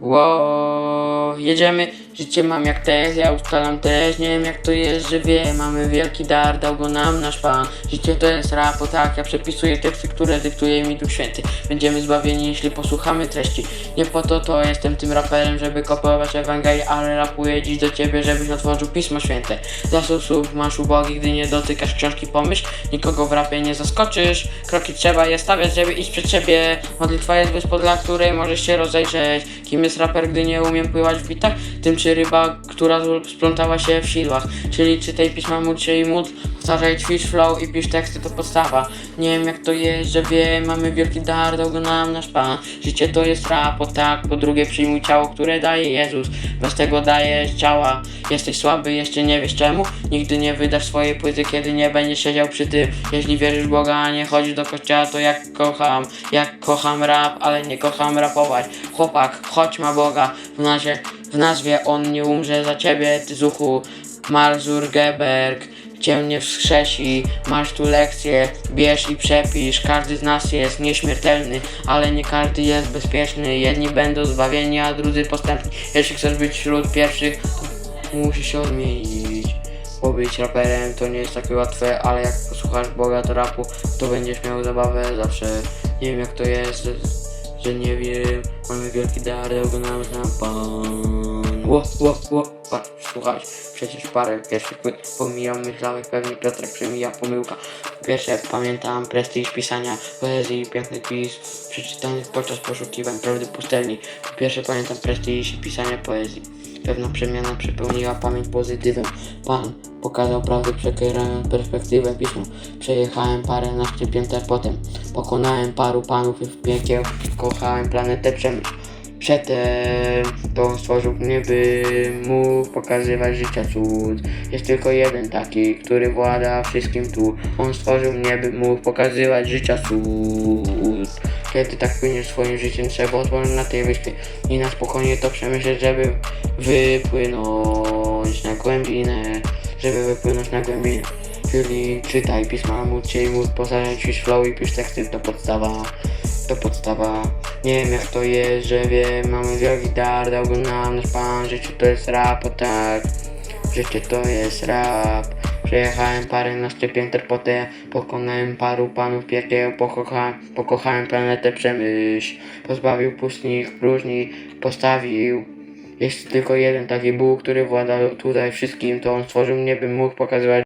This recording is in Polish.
Wow, jedziemy. Życie mam jak też, ja ustalam też, nie wiem jak to jest, że wie, mamy wielki dar, dał go nam nasz Pan. Życie to jest rap, o tak, ja przepisuję teksty, które dyktuje mi Duch Święty. Będziemy zbawieni, jeśli posłuchamy treści. Nie po to to jestem tym raperem, żeby kopiować Ewangelię, ale rapuję dziś do ciebie, żebyś otworzył Pismo Święte. Zasób masz ubogi, gdy nie dotykasz książki pomyśl, nikogo w rapie nie zaskoczysz. Kroki trzeba je stawiać, żeby iść przed siebie. Modlitwa jest wyspa, dla której możesz się rozejrzeć. Kim jest raper, gdy nie umiem pływać w bitach? Tym czy ryba, która splątała się w sidłach. Czyli czytaj pisma, módl się i módl, powtarzaj ćwicz flow i pisz teksty, to podstawa. Nie wiem jak to jest, że wiem, mamy wielki dar, go nam nasz Pan. Życie to jest rap, o tak, po drugie przyjmuj ciało, które daje Jezus. Bez tego dajesz ciała, jesteś słaby, jeszcze nie wiesz czemu. Nigdy nie wydasz swojej płyty, kiedy nie będziesz siedział przy tym. Jeśli wierzysz Boga, a nie chodzisz do kościoła, to jak kocham, jak kocham rap, ale nie kocham rapować. Chłopak, chodź ma Boga, w nazwie, w nazwie On nie umrze za ciebie, ty zuchu. Marzur Geberg cię nie wskrzesi, masz tu lekcję, bierz i przepisz, każdy z nas jest nieśmiertelny, ale nie każdy jest bezpieczny, jedni będą zbawieni, a drudzy postępni. Jeśli chcesz być wśród pierwszych, to musisz się odmienić. Bo być raperem to nie jest takie łatwe, ale jak posłuchasz Boga to rapu, to będziesz miał zabawę zawsze. Nie wiem jak to jest, że nie wiem, mamy wielki dar, nam znam Pan. Ło, ło, ło, patrz, słuchaj, przecież parę pierwszych płyt pomijam, myślałem pewnie Piotrek przemija pomyłka. Po Pierwsze pamiętam prestiż pisania poezji, piękny pis, przeczytanych podczas poszukiwań prawdy pustelni. Pierwsze pamiętam prestiż pisania poezji. Pewna przemiana przepełniła pamięć pozytywem. Pan pokazał prawdę, przekierając perspektywę pisma. Przejechałem parę naście pięter potem. Pokonałem paru panów w piekieł. Kochałem planetę przemysł. Przedtem to stworzył mnie, by mógł pokazywać życia cud. Jest tylko jeden taki, który włada wszystkim tu. On stworzył mnie, by mógł pokazywać życia cud. Kiedy tak płyniesz swoim życiem, trzeba otworzyć na tej wyspie i na spokojnie to przemyśleć, żeby wypłynąć na głębinę, żeby wypłynąć na głębinę. Czyli czytaj pisma, módl się i módl, pozażeń ćwicz flow i pisz teksty, to podstawa, to podstawa. Nie wiem jak to jest, że wiem, mamy wielki dar, dał go nam nasz Pan, życie to jest rap, o tak, życie to jest rap. Przejechałem parę naście pięter potem, pokonałem paru panów piekieł, pokochałem, pokochałem planetę przemyśl, pozbawił pustych próżni, postawił. Jest tylko jeden taki Bóg, który włada tutaj wszystkim, to on stworzył mnie, bym mógł pokazywać